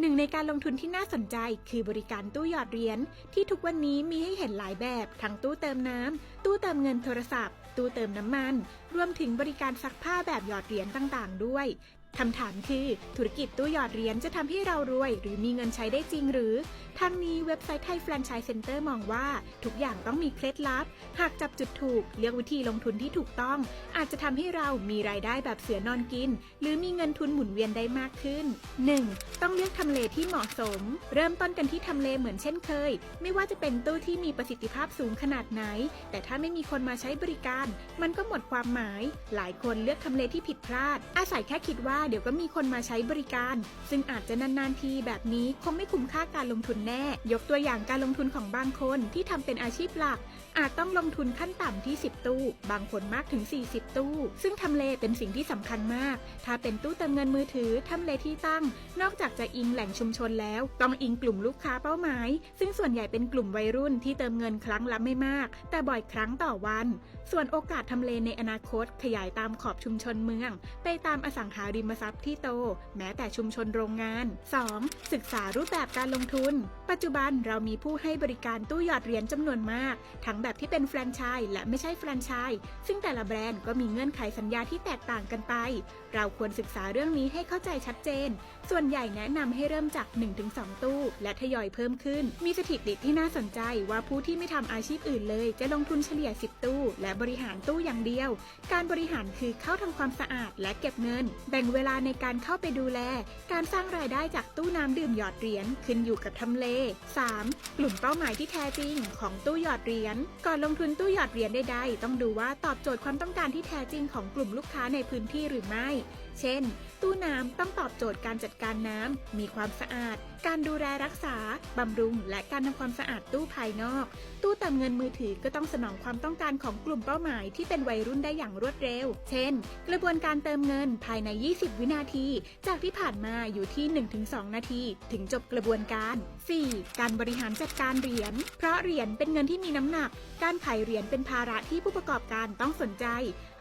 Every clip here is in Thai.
หนึ่งในการลงทุนที่น่าสนใจคือบริการตู้หยอดเหรียญที่ทุกวันนี้มีให้เห็นหลายแบบ ทั้งตู้เติมน้ำ ตู้เติมเงินโทรศัพท์ ตู้เติมน้ำมัน รวมถึงบริการซักผ้าแบบหยอดเหรียญต่างๆ ด้วย คำถามคือธุรกิจตู้หยอดเหรียญจะทำให้เรารวย หรือมีเงินใช้ได้จริงหรือทางนี้เว็บไซต์ไทยแฟรนไชส์เซ็นเตอร์มองว่า ทุกอย่างต้องมีเคล็ดลับ หากจับจุดถูก เลือกวิธีลงทุนที่ถูกต้อง อาจจะทำให้เรามีรายได้แบบเสือนอนกิน หรือมีเงินทุนหมุนเวียนได้มากขึ้น 1. ต้องเลือกทำเลที่เหมาะสม เริ่มต้นกันที่ทำเลเหมือนเช่นเคย ไม่ว่าจะเป็นตู้ที่มีประสิทธิภาพสูงขนาดไหน แต่ถ้าไม่มีคนมาใช้บริการ มันก็หมดความหมาย หลายคนเลือกทำเลที่ผิดพลาด อาศัยแค่คิดว่าเดี๋ยวก็มีคนมาใช้บริการ ซึ่งอาจจะนานๆทีแบบนี้คงไม่คุ้มค่าการลงทุนแน่ ยกตัวอย่างการลงทุนของบางคนที่ทำเป็นอาชีพหลัก อาจต้องลงทุนขั้นต่ำที่ 10 ตู้ บางคนมากถึง 40 ตู้ ซึ่งทำเลเป็นสิ่งที่สำคัญมาก ถ้าเป็นตู้เติมเงินมือถือทำเลที่ตั้ง นอกจากจะอิงแหล่งชุมชนแล้ว ต้องอิงกลุ่มลูกค้าเป้าหมาย ซึ่งส่วนใหญ่เป็นกลุ่มวัยรุ่นที่เติมเงินครั้งละไม่มาก แต่บ่อยครั้งต่อวัน ส่วนโอกาสทำเลในอนาคต ขยายตามขอบชุมชนเมือง ไปตามอสังหาริมทรัพย์ที่โต แม้แต่ชุมชนโรงงาน 2. ศึกษารูปแบบการลงทุน ปัจจุบันเรามีผู้ให้บริการตู้หยอดเหรียญจำนวนมาก ทั้งแบบที่เป็นแฟรนไชส์และไม่ใช่แฟรนไชส์ซึ่งแต่ละแบรนด์ก็มีเงื่อนไขสัญญาที่แตกต่างกันไป เราควรศึกษาเรื่องนี้ให้เข้าใจชัดเจน ส่วนใหญ่แนะนำให้เริ่มจาก 1-2 ตู้ และทยอยเพิ่มขึ้น มีสถิติที่น่าสนใจว่าผู้ที่ไม่ทำอาชีพอื่นเลย จะลงทุนเฉลี่ย 10 ตู้ และบริหารตู้อย่างเดียว การบริหารคือเข้าทำความสะอาดและเก็บเงิน แบ่งเวลาในการเข้าไปดูแล การสร้างรายได้จากตู้น้ำดื่มหยอดเหรียญขึ้นอยู่กับทำเล 3. กลุ่มเป้าหมายที่แท้จริงของตู้หยอดเหรียญ ก่อนลงทุนตู้หยอดเหรียญใดๆต้องดูว่าตอบโจทย์ความต้องการที่แท้จริงของกลุ่มลูกค้าในพื้นที่หรือไม่ เช่น ตู้น้ำต้องตอบโจทย์การจัดการน้ำ มีความสะอาด การดูแลรักษา บำรุง และการทำความสะอาดตู้ภายนอก ตู้เติมเงินมือถือก็ต้องสนองความต้องการของกลุ่มเป้าหมายที่เป็นวัยรุ่นได้อย่างรวดเร็ว เช่น กระบวนการเติมเงินภายใน 20วินาที จากที่ผ่านมาอยู่ที่ 1-2 นาที ถึงจบกระบวนการ 4. การบริหารจัดการเหรียญ เพราะเหรียญเป็นเงินที่มีน้ำหนัก การขายเหรียญเป็นภาระที่ผู้ประกอบการต้องสนใจ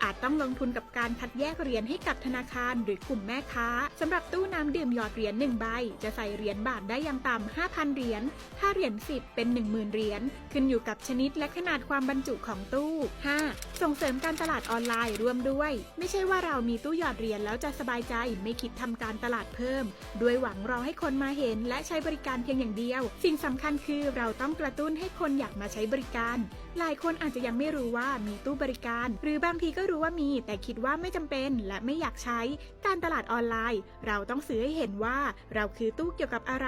อาจต้องลงทุนกับการคัดแยกเหรียญให้กับธนาคารหรือกลุ่มแม่ค้าสำหรับตู้น้ำดื่มหยอดเหรียญ1ใบ จะใส่เหรียญบาทได้อย่างต่ำ5,000 เหรียญถ้าเหรียญ10 เป็น 10,000 เหรียญขึ้นอยู่กับชนิดและขนาดความบรรจุของตู้ 5. ส่งเสริมการตลาดออนไลน์ร่วมด้วย ไม่ใช่ว่าเรามีตู้หยอดเหรียญแล้วจะสบายใจไม่คิดทำการตลาดเพิ่ม ด้วยหวังรอให้คนมาเห็นและใช้บริการเพียงอย่างเดียว สิ่งสำคัญคือเราต้องกระตุ้นให้คนอยากมาใช้บริการหลายคนอาจจะยังไม่รู้ว่ามีตู้บริการ หรือบางทีก็รู้ว่ามี แต่คิดว่าไม่จำเป็นและไม่อยากใช้ การตลาดออนไลน์ เราต้องสื่อให้เห็นว่า เราคือตู้เกี่ยวกับอะไร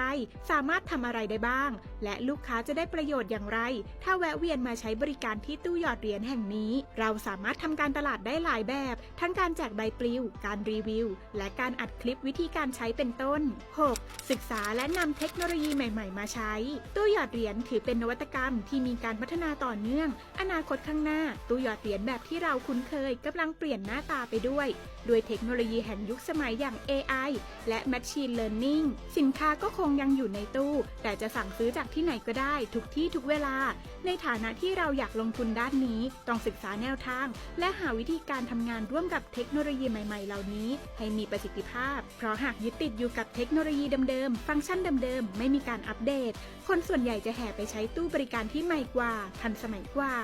สามารถทำอะไรได้บ้าง และลูกค้าจะได้ประโยชน์อย่างไร ถ้าแวะเวียนมาใช้บริการที่ตู้หยอดเหรียญแห่งนี้ เราสามารถทำการตลาดได้หลายแบบ ทั้งการแจกใบปลิว การรีวิว และการอัดคลิปวิธีการใช้เป็นต้น 6. ศึกษาและนำเทคโนโลยีใหม่ ๆ มาใช้ ตู้หยอดเหรียญถือเป็นนวัตกรรมที่มีการพัฒนาต่อเนื่องอนาคตข้างหน้า ตู้หยอดเหรียญแบบที่เราคุ้นเคยกำลังเปลี่ยนหน้าตาไปด้วย ด้วยเทคโนโลยีแห่งยุคสมัยอย่าง AI และ Machine Learning สินค้าก็คงยังอยู่ในตู้ แต่จะสั่งซื้อจากที่ไหนก็ได้ทุกที่ทุกเวลา ในฐานะที่เราอยากลงทุนด้านนี้ ต้องศึกษาแนวทาง และหาวิธีการทำงานร่วมกับเทคโนโลยีใหม่ ๆ เหล่านี้ ให้มีประสิทธิภาพ เพราะหากยึดติดอยู่กับเทคโนโลยีเดิมๆ ฟังก์ชันเดิมๆ ไม่มีการอัปเดต คนส่วนใหญ่จะแห่ไปใช้ตู้บริการที่ใหม่กว่าทันสมัยกว่า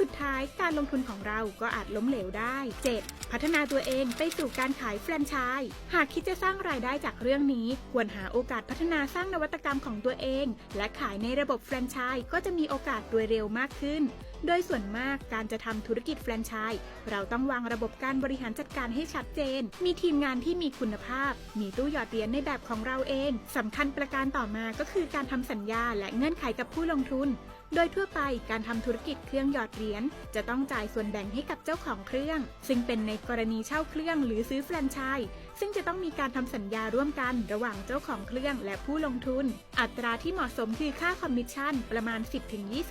สุดท้ายการลงทุนของเราก็อาจล้มเหลวได้ 7. พัฒนาตัวเองไปสู่การขายแฟรนไชส์หากคิดจะสร้างรายได้จากเรื่องนี้ ควรหาโอกาสพัฒนาสร้างนวัตกรรมของตัวเอง และขายในระบบแฟรนไชส์ก็จะมีโอกาสโดยเร็วมากขึ้น โดยส่วนมากการจะทำธุรกิจแฟรนไชส์เราต้องวางระบบการบริหารจัดการให้ชัดเจน มีทีมงานที่มีคุณภาพ มีตู้หยอดเหรียญในแบบของเราเองสำคัญประการต่อมาก็คือการทำสัญญาและเงื่อนไขกับผู้ลงทุน โดยทั่วไปการทำธุรกิจเครื่องหยอดเหรียญจะต้องจ่ายส่วนแบ่งให้กับเจ้าของเครื่อง ซึ่งเป็นในกรณีเช่าเครื่องหรือซื้อแฟรนไชส์ ซึ่งจะต้องมีการทำสัญญาร่วมกันระหว่างเจ้าของเครื่องและผู้ลงทุน อัตราที่เหมาะสมคือค่าคอมมิชชั่นประมาณ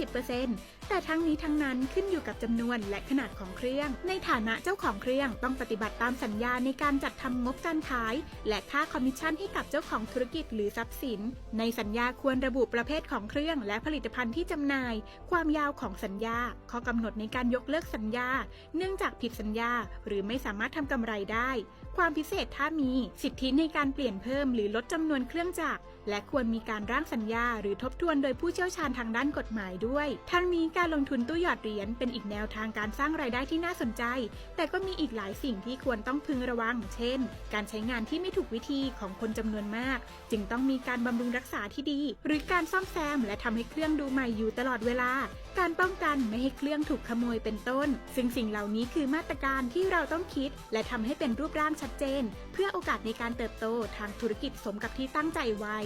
10-20%แต่ทั้งนี้ทั้งนั้นขึ้นอยู่กับจำนวนและขนาดของเครื่อง ในฐานะเจ้าของเครื่องต้องปฏิบัติตามสัญญาในการจัดทำงบการขาย และค่าคอมมิชชั่นให้กับเจ้าของธุรกิจหรือทรัพย์สิน ในสัญญาควรระบุประเภทของเครื่องและผลิตภัณฑ์ที่จำหน่าย ความยาวของสัญญา ข้อกำหนดในการยกเลิกสัญญา เนื่องจากผิดสัญญา หรือไม่สามารถทำกำไรได้ ความพิเศษถ้ามี สิทธิในการเปลี่ยนเพิ่มหรือลดจำนวนเครื่องจักร และควรมีการร่างสัญญาหรือทบทวนโดยผู้เชี่ยวชาญทางด้านกฎหมายด้วย ทั้งนี้การลงทุนตู้หยอดเหรียญเป็นอีกแนวทางการสร้างรายได้ที่น่าสนใจ แต่ก็มีอีกหลายสิ่งที่ควรต้องพึงระวัง เช่น การใช้งานที่ไม่ถูกวิธีของคนจำนวนมาก จึงต้องมีการบำรุงรักษาที่ดี หรือการซ่อมแซม และทำให้เครื่องดูใหม่อยู่ตลอดเวลา การป้องกันไม่ให้เครื่องถูกขโมยเป็นต้น ซึ่งสิ่งเหล่านี้คือมาตรการที่เราต้องคิด และทำให้เป็นรูปร่างชัดเจน เพื่อโอกาสในการเติบโตทางธุรกิจสมกับที่ตั้งใจไว้